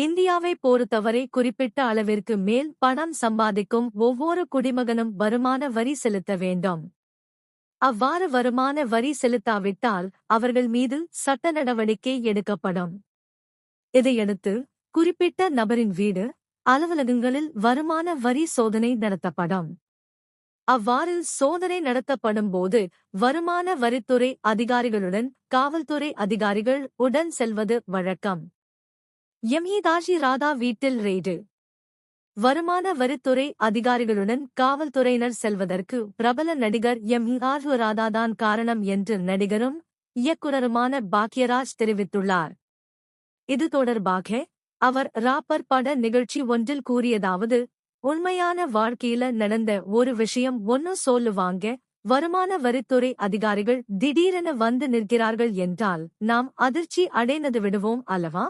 இந்தியாவை பொறுத்தவரை குறிப்பிட்ட அளவிற்கு மேல் பணம் சம்பாதிக்கும் ஒவ்வொரு குடிமகனும் வருமான வரி செலுத்த வேண்டும். அவ்வாறு வருமான வரி செலுத்தாவிட்டால் அவர்கள் மீது சட்ட நடவடிக்கை எடுக்கப்படும். இதையடுத்து குறிப்பிட்ட நபரின் வீடு அலுவலகங்களில் வருமான வரி சோதனை நடத்தப்படும். அவ்வாறு சோதனை நடத்தப்படும் போது வருமான வரித்துறை அதிகாரிகளுடன் காவல்துறை அதிகாரிகள் உடன் செல்வது வழக்கம். எம்ஹிதாஜி ராதா வீட்டில் ரெய்டு. வருமான வரித்துறை அதிகாரிகளுடன் காவல்துறையினர் செல்வதற்கு பிரபல நடிகர் எம் ஆர்வு ராதாதான் காரணம் என்று நடிகரும் இயக்குனருமான பாக்யராஜ் தெரிவித்துள்ளார். இது தொடர்பாக அவர் ராப்பர் பட நிகழ்ச்சி ஒன்றில் கூறியதாவது உண்மையான வாழ்க்கையில நடந்த ஒரு விஷயம் ஒன்னு சொல்லுவாங்க வருமான வரித்துறை அதிகாரிகள் திடீரென வந்து நிற்கிறார்கள் என்றால் நாம் அதிர்ச்சி அடைந்தது விடுவோம் அல்லவா?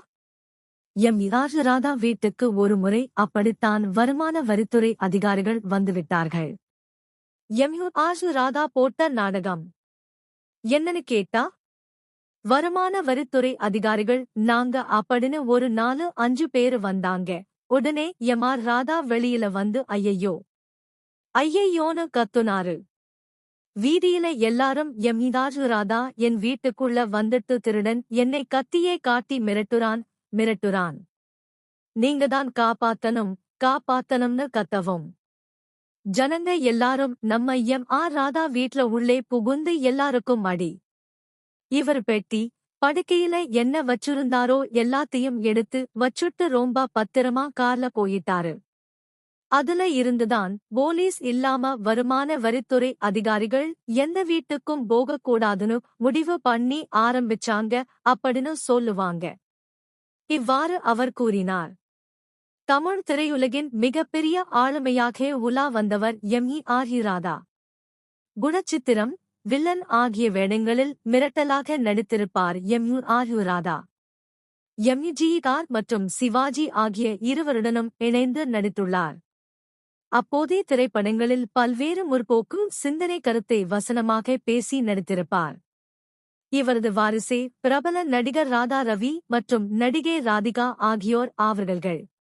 எம் ராஜராதா வீட்டுக்கு ஒரு முறை அப்படித்தான் வருமான வரித்துறை அதிகாரிகள் வந்துவிட்டார்கள். எம் யு ஆஜு ராதா போட்ட நாடகம். என்னன்னு கேட்டா? வருமான வரித்துறை அதிகாரிகள் நாங்க அப்படின்னு ஒரு நாலு அஞ்சு பேரு வந்தாங்க. உடனே எம் ஆர் ராதா வெளியில வந்து ஐயையோ. ஐயையோன்னு கத்துனாரு. வீதியில எல்லாரும் எம் இதாஜு ராதா என் வீட்டுக்குள்ள வந்துட்டு திருடன் என்னை கத்தியே காட்டி மிரட்டுறான் மிரட்டுறான். நீங்க தான் காப்பாத்தனும் காப்பாத்தனும்னு கத்தவும். ஜனங்க எல்லாரும் நம்ம எம் ஆர் ராதா வீட்ல உள்ளே புகுந்து எல்லாருக்கும் அடி. இவர் பெட்டி படுக்கையில என்ன வச்சிருந்தாரோ எல்லாத்தையும் எடுத்து வச்சுட்டு ரொம்ப பத்திரமா கார்ல போயிட்டாரு. அதுல இருந்துதான் போலீஸ் இல்லாம வருமான வரித்துறை அதிகாரிகள் எந்த வீட்டுக்கும் போகக்கூடாதுன்னு முடிவு பண்ணி ஆரம்பிச்சாங்க அப்படின்னு சொல்லுவாங்க. இவ்வாறு அவர் கூறினார். தமிழ் திரையுலகின் மிகப்பெரிய ஆளுமையாக உலா வந்தவர் எம். இ. ஆர். ராதா. குணச்சித்திரம் வில்லன் ஆகிய வேடங்களில் மிரட்டலாக நடித்திருப்பார் M. U R. Radha. M. மற்றும் சிவாஜி ஆகிய இருவருடனும் இணைந்து நடித்துள்ளார். அப்போதைய திரைப்படங்களில் பல்வேறு முற்போக்கு சிந்தனை கருத்தை வசனமாக பேசி நடித்திருப்பார். இவரது வாரிசே பிரபல நடிகர் ராதா ரவி மற்றும் நடிகை ராதிகா ஆகியோர் ஆவர்கள்கள்